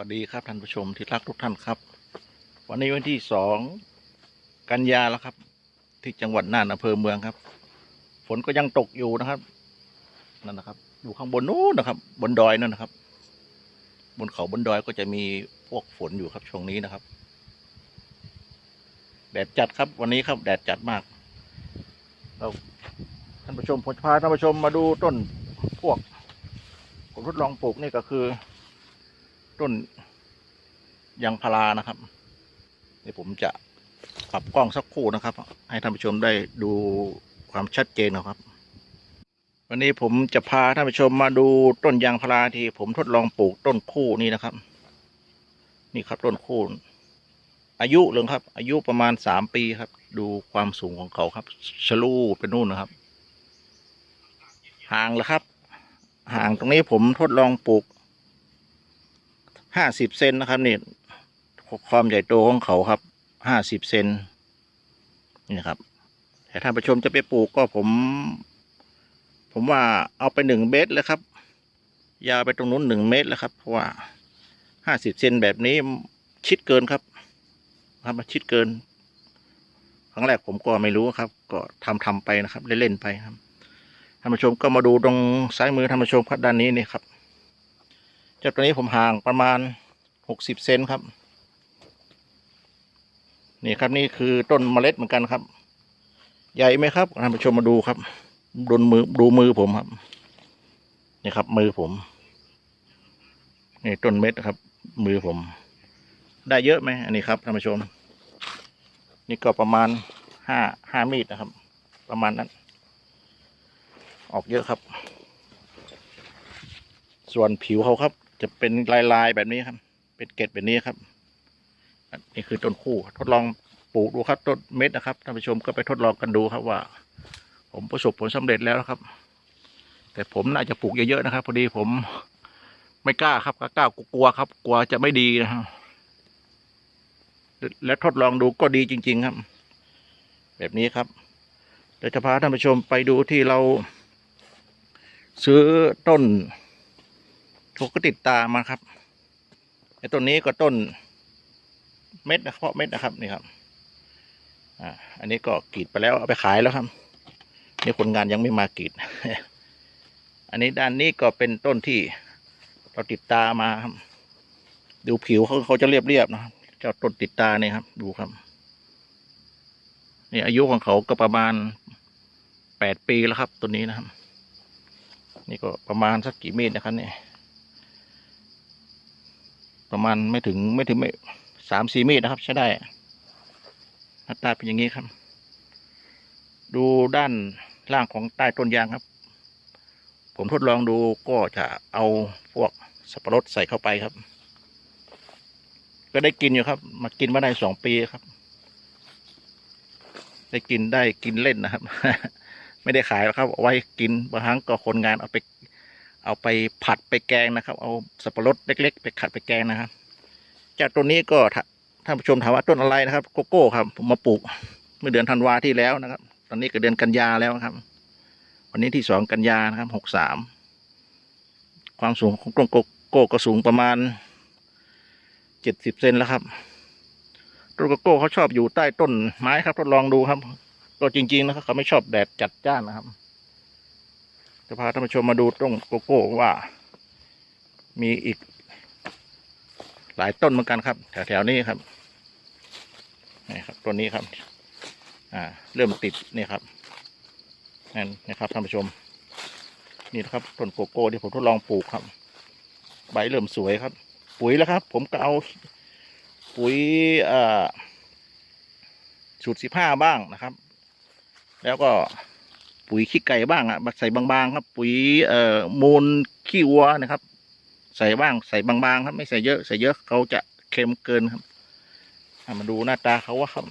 วัสดีครับท่านผู้ชมที่รักทุกท่านครับ วันนี้วันที่สองกันยาแล้วครับ ที่จังหวัดน่านอำเภอเมืองครับ ฝนก็ยังตกอยู่นะครับนั่นนะครับอยู่ข้างบนนู้นนะครับ บนดอยนั่นนะครับ บนเขาบนดอยก็จะมีพวกฝนอยู่ครับช่วงนี้นะครับ แดดจัดครับวันนี้ครับแดดจัดมากเราท่านผู้ชมผมพาท่านผู้ชมมาดูต้นพวกผมทดลองปลูกนี่ก็คือ ต้นยางพารานะครับเดี๋ยวผมจะปรับกล้องสักครู่นะครับ ให้ท่านผู้ชมได้ดูความชัดเจนนะครับ วันนี้ผมจะพาท่านผู้ชมมาดูต้นยางพาราที่ผมทดลองปลูกต้นคู่นี่นะครับ นี่ครับต้นคู่ อายุเลยครับ อายุประมาณสามปีครับ ดูความสูงของเขาครับชะลูเป็นนู่นนะครับ ห่างแล้วครับ ห่างตรงนี้ผมทดลองปลูก ห้าสิบเซนนะครับนี่ความใหญ่โตของเขาครับห้าสิบเซนนี่ครับ แต่ท่านผู้ชมจะไปปลูกก็ผม ผมว่าเอาไปหนึ่งเมตรเลยครับ ยาวไปตรงนู้นหนึ่งเมตรแล้วครับ เพราะว่าห้าสิบเซนแบบนี้ชิดเกินครับครับมันชิดเกิน ครั้งแรกผมก็ไม่รู้ครับ ก็ทำทำไปนะครับเล่นๆไปครับท่านผู้ชมก็มาดูตรงซ้ายมือท่านผู้ชมครับด้านนี้นี่ครับ จากตัวนี้ผมห่างประมาณหกสิบเซนครับ นี่ครับนี่คือต้นเมล็ดเหมือนกันครับ ใหญ่ไหมครับท่านผู้ชมมาดูครับดูมือดูมือผมครับ นี่ครับมือผม นี่ต้นเม็ดครับ มือผม ได้เยอะไหมอันนี้ครับท่านผู้ชม นี่ก็ประมาณห้าห้ามีดนะครับ ประมาณนั้น ออกเยอะครับ ส่วนผิวเขาครับ จะเป็นลายๆแบบนี้ครับ เป็นเกล็ดแบบนี้ครับนี่คือต้นคู่ทดลองปลูกดูครับต้นเม็ดนะครับท่านผู้ชมก็ไปทดลองกันดูครับว่า ผมประสบผลสำเร็จแล้วครับ แต่ผมน่าจะปลูกเยอะๆนะครับ พอดีผมไม่กล้าครับกล้ากลัวครับ กลัวจะไม่ดีนะครับและทดลองดูก็ดีจริง ๆครับ แบบนี้ครับเดี๋ยวจะพาท่านผู้ชมไปดูที่เรา ซื้อต้น ถูกก็ติดตามมาครับไอ้ต้นนี้ก็ต้นเม็ดนะเพาะเม็ดนะครับนี่ครับอ่าอันนี้ก็กรีดไปแล้วเอาไปขายแล้วครับนี่คนงานยังไม่มากรีด อันนี้ด้านนี้ก็เป็นต้นที่เราติดตามมาครับดูผิวเขาเขาจะเรียบๆนะครับเจ้าต้นติดตาเนี่ยครับ ดูครับนี่อายุของเขาก็ประมาณแปดปีแล้วครับต้นนี้นะครับ นี่ก็ประมาณสักกี่เมตรนะครับเนี่ย ประมาณไม่ถึงไม่ถึงไม่สามสี่เมตรนะครับ ใช้ได้หน้าตาเป็นอย่างนี้ครับ ดูด้านล่างของใต้ต้นยางครับ ผมทดลองดูก็จะเอาพวกสับปะรดใส่เข้าไปครับ ก็ได้กินอยู่ครับ มากินมาได้สองปีครับ ได้กินได้กินเล่นนะครับ ไม่ได้ขายหรอกครับเอาไว้กินบางครั้งก็คนงานเอาไป เอาไปผัดไปแกงนะครับ เอาสับปะรดเล็ก ๆ ไปขัดไปแกงนะครับ จากต้นนี้ก็ท่านผู้ชมถามว่าต้นอะไรนะครับ โกโก้ครับผมมาปลูกเมื่อเดือนธันวาที่แล้วนะครับ ตอนนี้ก็เดือนกันยาแล้วครับ วันนี้ที่สองกันยานะครับหกสามความสูงของต้นโกโก้ก็สูงประมาณเจ็ดสิบเซนแล้วครับต้นโกโก้เขาชอบอยู่ใต้ต้นไม้ครับทดลองดูครับก็จริง ๆ นะครับเขาไม่ชอบแดดจัดจ้านนะครับ จะพาท่านผู้ชมมาดูต้นโกโก้ว่า มีอีก หลายต้นเหมือนกันครับ แถวๆนี้ครับนี่ครับต้นนี้ครับ อ่า เริ่มติดนี่ครับนั่นนะครับท่านผู้ชม นี่นะครับต้นโกโก้ที่ผมทดลองปลูกครับ ใบเริ่มสวยครับ ปุ๋ยแล้วครับ ผมก็เอาปุ๋ยอ่าสูตรสิบห้าบ้างนะครับ แล้วก็ ปุ๋ยขี้ไก่บ้างอะใส่บางๆครับ ปุ๋ยเอ่อมูลขี้วัวนะครับ ใส่บ้างใส่บางๆครับ ไม่ใส่เยอะใส่เยอะเขาจะเค็มเกินครับมาดูหน้าตาเขาว่าครับ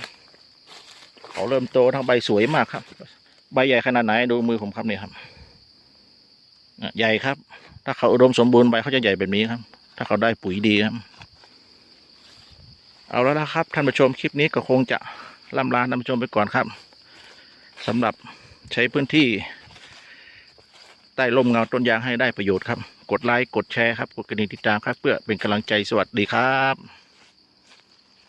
เขาเริ่มโตทั้งใบสวยมากครับ ใบใหญ่ขนาดไหนดูมือผมครับเนี่ยครับใหญ่ครับ ถ้าเขาอุดมสมบูรณ์ใบเขาจะใหญ่แบบนี้ครับ ถ้าเขาได้ปุ๋ยดีครับ เอาแล้วนะครับท่านผู้ชมคลิปนี้ก็คงจะล่ำลาท่านผู้ชมไปก่อนครับสำหรับ ใช้พื้นที่ ใต้ร่มเงาต้นยางให้ได้ประโยชน์ครับ กดไลค์กดแชร์ครับ กดกระดิ่งติดตามครับ เพื่อเป็นกำลังใจสวัสดีครับ